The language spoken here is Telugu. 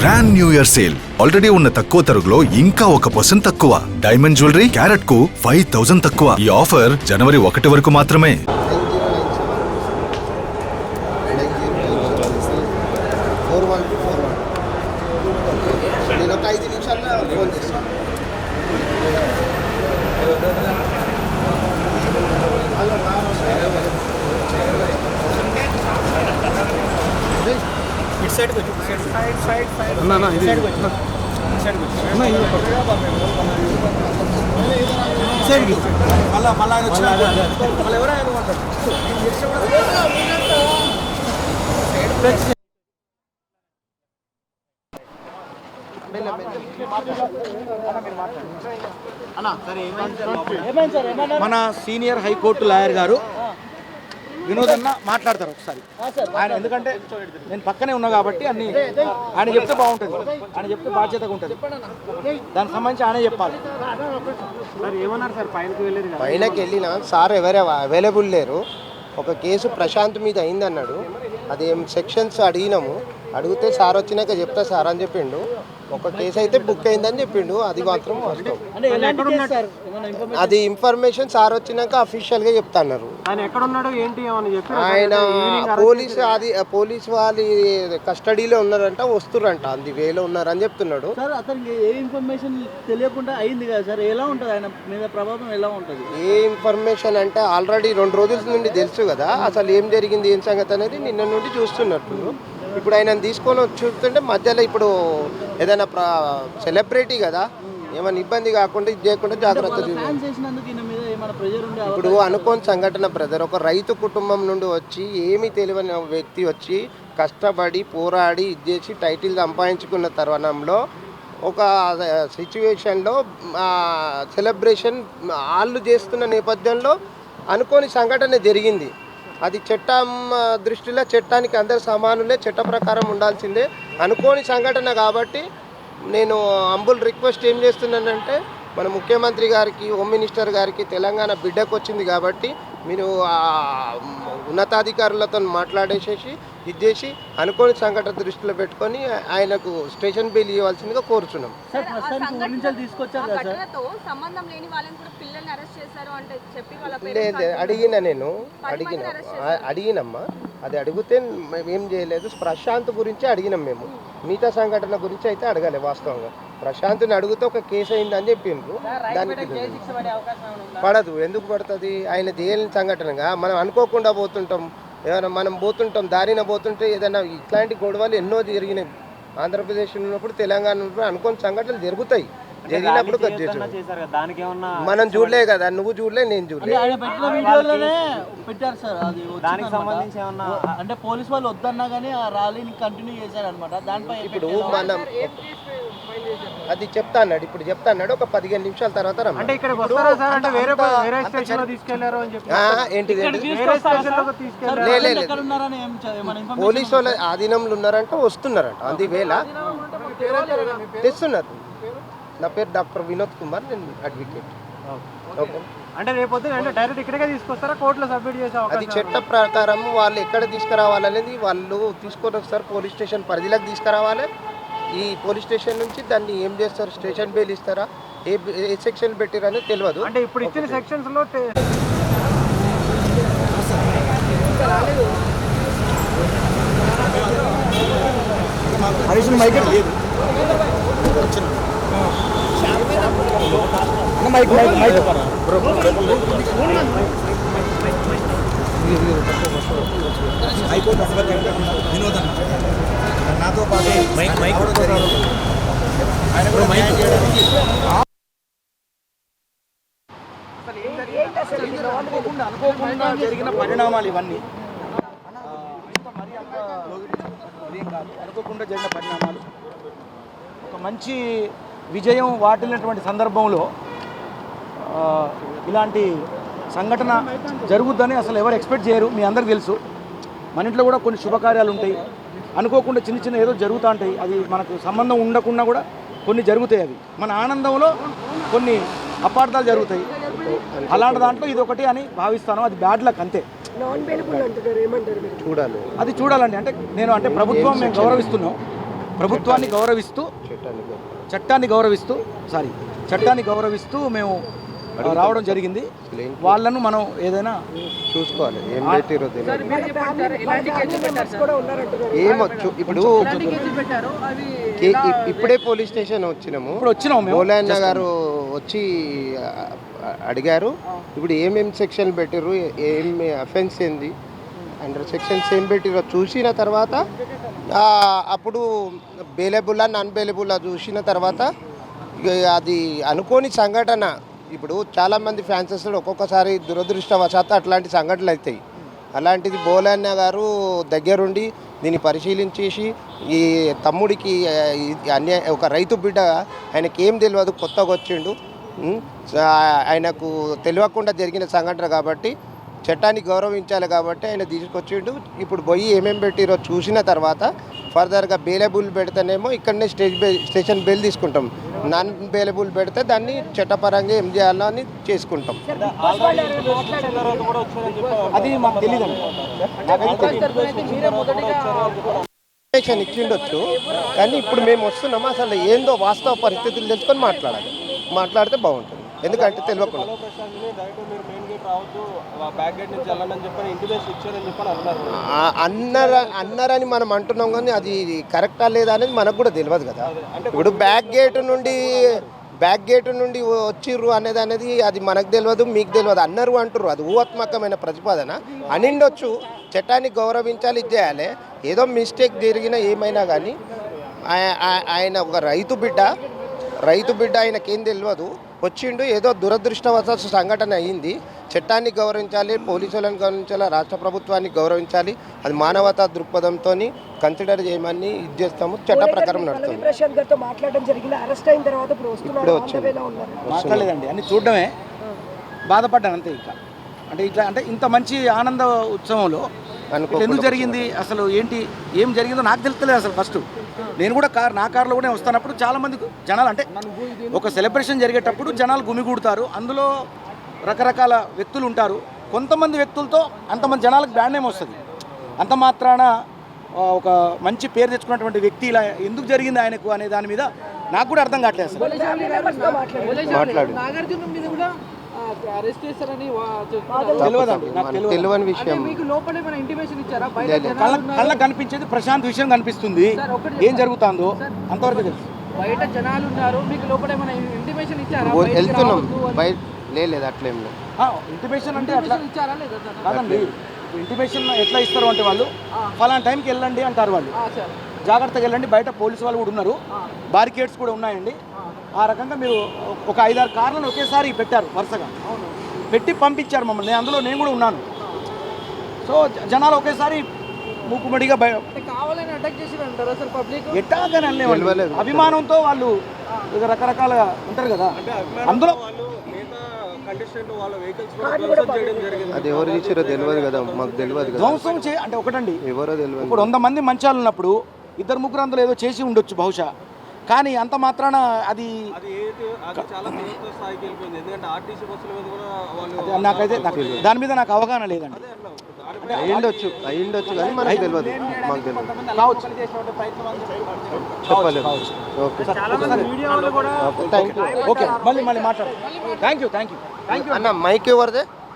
Grand new year sale already ఉన్న తక్కువ తరుగులో ఇంకా ఒక పర్సెంట్ తక్కువ. డైమండ్ జ్యువెలరీ క్యారెట్కు ఫైవ్ థౌసండ్ తక్కువ. ఈ ఆఫర్ జనవరి ఒకటి వరకు మాత్రమే. నేను ఒక ఐదు నిమిషాల్లో ఫోన్ చేస్తాను మన సీనియర్ హైకోర్టు లాయర్ గారు వినోద్ అన్న మాట్లాడతారు ఒకసారి. ఆయన ఎందుకంటే నేను పక్కనే ఉన్నా కాబట్టి అన్ని ఆయన చెప్తే బాగుంటుంది. ఆయన చెప్తే బాధ్యతగా ఉంటుంది. దానికి సంబంధించి ఆయనే చెప్పాలి. పైనకి వెళ్ళిన సార్ ఎవరు అవైలబుల్ లేరు. ఒక కేసు ప్రశాంత్ మీద అయిందన్నాడు. అదేం సెక్షన్స్ అడిగినాము. అడిగితే సార్ వచ్చినాక చెప్తా సార్ అని చెప్పిండు. ఒక కేసు అయితే బుక్ అయిందని చెప్పిండు. అది మాత్రం వాస్తవం. అది ఇన్ఫర్మేషన్ సార్ వచ్చినాక అఫీషియల్గా చెప్తా అన్నారు ఆయన ఎక్కడ ఉన్నాడు ఏంటి అని చెప్పి ఆయన పోలీస్ అది పోలీస్ వాళ్ళ కస్టడీలో ఉన్నారంట వస్తురంట అంది వేలో ఉన్నారని చెప్తున్నాడు. సార్ అతనికి ఏ ఇన్ఫర్మేషన్ తెలియకుండా అయింది కదా సార్ ఎలా ఉంటుంది? ఆయన మీద ప్రభావం ఎలా ఉంటుంది? ఏ ఇన్ఫర్మేషన్ అంటే ఆల్రెడీ రెండు రోజుల నుండి తెలుసు కదా అసలు ఏం జరిగింది ఏం సంగతి అనేది నిన్న నుండి చూస్తున్నట్టు ఇప్పుడు ఆయన తీసుకొని వచ్చి చూస్తుంటే మధ్యలో ఇప్పుడు ఏదైనా సెలబ్రిటీ కదా ఏమైనా ఇబ్బంది కాకుండా ఇది చేయకుండా జాగ్రత్త ఇప్పుడు అనుకోని సంఘటన బ్రదర్ ఒక రైతు కుటుంబం నుండి వచ్చి ఏమీ తెలియని వ్యక్తి వచ్చి కష్టపడి పోరాడి ఇది చేసి టైటిల్ సంపాదించుకున్న తరుణంలో ఒక సిచ్యువేషన్లో సెలబ్రేషన్ వాళ్ళు చేస్తున్న నేపథ్యంలో అనుకోని సంఘటన జరిగింది. అది చట్టం దృష్టిలో చట్టానికి అందరు సమానులే చట్ట ప్రకారం ఉండాల్సిందే. అనుకోని సంఘటన కాబట్టి నేను అంబుల్ రిక్వెస్ట్ ఏం చేస్తున్నానంటే మన ముఖ్యమంత్రి గారికి హోమ్ మినిస్టర్ గారికి తెలంగాణ బిడ్డకు వచ్చింది కాబట్టి మీరు ఆ ఉన్నతాధికారులతో మాట్లాడేసేసి ఇది చేసి అనుకోని సంఘటన దృష్టిలో పెట్టుకొని ఆయనకు స్టేషన్ బెయిల్ ఇవ్వాల్సిందిగా కోరుచున్నాం. సార్ ప్రస్తుతానికి ఊరి నుంచి తీసుకొచ్చారు కదా సార్? ఘటనతో సంబంధం లేని వాళ్ళని కూడా పిల్లల్ని అరెస్ట్ చేశారు అంటే చెప్పి వాళ్ళ లేదు అడిగిన నేను అడిగిన. అడిగినమ్మా. అది అడిగితే మేము ఏం చేయలేదు. ప్రశాంత్ గురించి అడిగినాం మేము. మిగతా సంఘటన గురించి అయితే అడగలే వాస్తవంగా. ప్రశాంత్ని అడిగితే ఒక కేసు అయిందని చెప్పిండ్రు. దానికి పడదు. ఎందుకు పడుతుంది? ఆయన చేయని సంఘటనగా? మనం అనుకోకుండా పోతుంటాం. ఏమైనా మనం పోతుంటాం దారిన పోతుంటే ఏదైనా ఇట్లాంటి గొడవలు ఎన్నో జరిగినాయి. ఆంధ్రప్రదేశ్ ఉన్నప్పుడు తెలంగాణ ఉన్నప్పుడు అనుకోని సంఘటనలు జరుగుతాయి. జరిగినప్పుడు మనం చూడలే కదా నువ్వు చూడలే నేను చూడలే. ఆయన పెట్టిన వీడియోలోనే పెట్టారు సార్ అది దానికి వచ్చిందన్నమాట. సంబంధించి ఏమన్నా అంటే పోలీస్ వాళ్ళు వద్దన్నా కానీ ఆ ర్యాలీని కంటిన్యూ చేశారు అనమాట దానిపై ఇప్పుడు మనం అది చెప్తా అన్నాడు. ఇప్పుడు చెప్తా అన్నాడు. ఒక పదిహేను నిమిషాల తర్వాత రమ్మని. అంటే ఇక్కడికి వస్తారా సార్? అంటే వేరే వేరే స్టేషన్లో తీసుకెళ్ళారు అని చెప్పి. ఆ, ఏంటిది? వేరే స్టేషన్ తీసుకెళ్ళారు? పోలీసు వాళ్ళ ఆధీనంలో ఉన్నారంట వస్తున్నారంట. అంది వేళ. తెస్తున్నారు. నా పేరు డాక్టర్ వినోద్ కుమార్. నేను అడ్వకేట్. ఓకే. అంటే రేపొద్దు అంటే డైరెక్ట్ ఇక్కడికే తీసుకొస్తారా? కోర్టులో సబ్మిట్ చేసే అది చట్ట ప్రకారం వాళ్ళు ఎక్కడ తీసుకురావాలనేది వాళ్ళు తీసుకొని వస్తారు. పోలీస్ స్టేషన్ పరిధిలోకి తీసుకురావాలి. ఈ పోలీస్ స్టేషన్ నుంచి దాన్ని ఏం చేస్తారు? స్టేషన్ బెయిల్ ఇస్తారా? ఏ ఏ సెక్షన్ పెట్టిరనేది తెలియదు అంటే ఇప్పుడు ఇచ్చిన సెక్షన్స్లో టే- అనుకోకుండా అనుకోకుండా జరిగిన పరిణామాలు ఇవన్నీ ఆ, మరి అంత ఇదేం కాదు. అనుకోకుండా జరిగిన పరిణామాలు. ఒక మంచి విజయం వాటిల్లినటువంటి సందర్భంలో ఇలాంటి సంఘటన జరుగుద్దని అసలు ఎవరు ఎక్స్పెక్ట్ చేయరు మీ అందరికి తెలుసు. మన ఇంట్లో కూడా కొన్ని శుభకార్యాలు ఉంటాయి. అనుకోకుండా చిన్న చిన్న ఏదో జరుగుతూ ఉంటాయి. అది మనకు సంబంధం ఉండకుండా కూడా కొన్ని జరుగుతాయి అవి. మన ఆనందంలో కొన్ని అపార్థాలు జరుగుతాయి. అలాంటి దాంట్లో ఇది ఒకటి అని భావిస్తాను. అది బ్యాడ్ లక్ అంతే. చూడాలి. అది చూడాలండి. అంటే నేను అంటే ప్రభుత్వం మేము గౌరవిస్తున్నాం. ప్రభుత్వాన్ని గౌరవిస్తూ చట్టాన్ని గౌరవిస్తూ. సారీ చట్టాన్ని గౌరవిస్తూ మేము రావడం జరిగింది. వాళ్ళను మనం ఏదైనా చూసుకోవాలి. ఏం పెట్టిరో తెలియదు ఏమొచ్చు ఇప్పుడు ఇప్పుడే పోలీస్ స్టేషన్ వచ్చినాము. ఇప్పుడు వచ్చినాం మేము. బోలయ్య గారు వచ్చి అడిగారు. ఇప్పుడు ఏమేమి సెక్షన్ పెట్టిర్రు ఏం అఫెన్స్ ఏంది? అండర్ సెక్షన్స్ ఏం పెట్టిరో చూసిన తర్వాత అప్పుడు బేలబుల్లా నాన్ బేలబుల్లా చూసిన తర్వాత ఇక అది అనుకోని సంఘటన. ఇప్పుడు చాలామంది ఫ్యాన్సెస్ ఒక్కొక్కసారి దురదృష్టవశాత్తు అట్లాంటి సంఘటనలు అవుతాయి అలాంటిది బోలన్న గారు దగ్గరుండి దీన్ని పరిశీలించేసి ఈ తమ్ముడికి ఆ, అన్యాయ ఒక రైతు బిడ్డ ఆయనకి ఏం తెలియదు కొత్తగా వచ్చిండు ఆయనకు తెలియకుండా జరిగిన సంఘటన కాబట్టి చట్టాన్ని గౌరవించాలి కాబట్టి ఆయన తీసుకొచ్చిండు. ఇప్పుడు పోయి ఏమేమి పెట్టిరో చూసిన తర్వాత ఫర్దర్గా బేలబుల్ పెడితేనేమో ఇక్కడనే స్టేజ్ బే స్టేషన్ బెల్ తీసుకుంటాం. నాన్ బేలబుల్ పెడితే దాన్ని చట్టపరంగా ఏం చేయాలో అని చేసుకుంటాం. అది మాకు తెలియదు ఇన్ఫర్మేషన్ ఇచ్చిండొచ్చు కానీ ఇప్పుడు మేము వస్తున్నాం అసలు ఏందో వాస్తవ పరిస్థితులు తెలుసుకొని మాట్లాడాలి. మాట్లాడితే బాగుంటుంది. ఎందుకంటే తెలియకుండా. అన్నర. అన్నరని మనం అంటున్నాం కానీ అది కరెక్టా లేదా అనేది మనకు కూడా తెలియదు కదా. ఇప్పుడు బ్యాక్ గేట్ నుండి బ్యాక్ గేట్ నుండి వచ్చిర్రు అనేది అనేది అది మనకు తెలియదు మీకు తెలియదు. అన్నారు అంటుర్రు. అది ఊహాత్మకమైన ప్రతిపాదన. అనిండొచ్చు. చట్టాన్ని గౌరవించాలి చేయాలి. ఏదో మిస్టేక్ జరిగిన ఏమైనా కానీ ఆయ- ఆయ- ఆయన ఒక రైతు బిడ్డ రైతు బిడ్డ ఆయనకేం తెలియదు. వచ్చిండు. ఏదో దురదృష్టవశాత్తు సంఘటన అయ్యింది చట్టాన్ని గౌరవించాలి పోలీసులను గౌరవించాలి రాష్ట్ర ప్రభుత్వాన్ని గౌరవించాలి. అది మానవతా దృక్పథంతో కన్సిడర్ చేయమని ఇది చేస్తాము చట్ట ప్రకారం నడుస్తుంది. ప్రశాంత్ గారితో మాట్లాడడం జరిగింది. అరెస్ట్ అయిన తర్వాత ఇప్పుడు వచ్చింది. వేలో ఉన్నారు. మాట్లాడలేదండి అన్ని చూడడమే. బాధపడ్డాను అంతే ఇంకా. అంటే ఇట్లా అంటే ఇంత మంచి ఆనంద ఉత్సవంలో ఇట్లా ఎందుకు జరిగింది? అసలు ఏంటి? ఏం జరిగిందో నాకు తెలుస్తలేదు అసలు ఫస్ట్ నేను కూడా కార్ నా కార్లో కూడా వస్తున్నప్పుడు చాలా మంది జనాలు అంటే ఒక సెలబ్రేషన్ జరిగేటప్పుడు జనాలు గుమిగూడతారు అందులో రకరకాల వ్యక్తులు ఉంటారు. కొంతమంది వ్యక్తులతో అంతమంది జనాలకు బ్రాండ్ నేమ్ వస్తుంది. అంత మాత్రాన ఒక మంచి పేరు తెచ్చుకున్నటువంటి వ్యక్తి ఇలా ఎందుకు జరిగింది ఆయనకు అనే దాని మీద నాకు కూడా అర్థం కావట్లేదు అసలు. మాట్లాడు. నాగార్జున మీద కూడా అరెస్ట్ తెలియని విషయం. మీకు లోపలే మన ఇంటిమేషన్ ఇచ్చారా? కళ్ళ కనిపించేది ప్రశాంత్ విషయం కనిపిస్తుంది. ఏం జరుగుతుందో అంతవరకు తెలుసు. బయట జనాలు ఉన్నారు మీకు లోపల మన ఇంటిమేషన్ ఇచ్చారా? వెళ్తున్నాం. బయట లేదు అట్లేం లేదు. ఇంటిమేషన్ అంటే అట్లా ఇంటిమేషన్ ఇచ్చారా లేదా కాదండి. ఇంటిమేషన్ ఎట్లా ఇస్తారు అంటే వాళ్ళు? ఫలానా టైంకి వెళ్ళండి అంటారు వాళ్ళు. ఆ, సార్. జాగ్రత్తగా వెళ్ళండి. బయట పోలీసు వాళ్ళు కూడా ఉన్నారు. బారికేడ్స్ కూడా ఉన్నాయండి. ఆ రకంగా మీరు ఒక ఐదారు కార్లను ఒకేసారి పెట్టారు వరుసగా. పెట్టి పంపించారు మమ్మల్ని. అందులో నేను కూడా ఉన్నాను. సో జనాలు ఒకేసారి మూకుమడిగా ఎట్టాగని. అభిమానంతో వాళ్ళు రకరకాలుగా ఉంటారు కదా. అందులో అది ఎవరు చేసారో తెలియదు కదా. మాకు తెలియదు కదా. ధ్వంసం చే అంటే ఒకటండి. ఎవరో తెలియదు. ఇప్పుడు వంద మంది మంచాలు ఉన్నప్పుడు ఇద్దరు ముగ్గురు అందులో ఏదో చేసి ఉండొచ్చు బహుశా. కానీ అంత మాత్రాన అది అది ఏది అది చాలా తీవ్ర స్థాయికి వెళ్ళిపోయింది. ఎందుకంటే ఆర్టీసీ బస్సుల మీద కూడా వాళ్ళు అది నాకైతే నాకు దాని మీద నాకు అవగాహన లేదండి. అయ్యిండొచ్చు అయ్యిండొచ్చు కానీ మనకు తెలియదు మాకు తెలియదు కావచ్చు. చెప్పలేదు. ఓకే. Thank you okay. మళ్ళీ మళ్ళీ మాట్లాడు thank you thank you thank you అన్న మైక్ ఎవరిదే?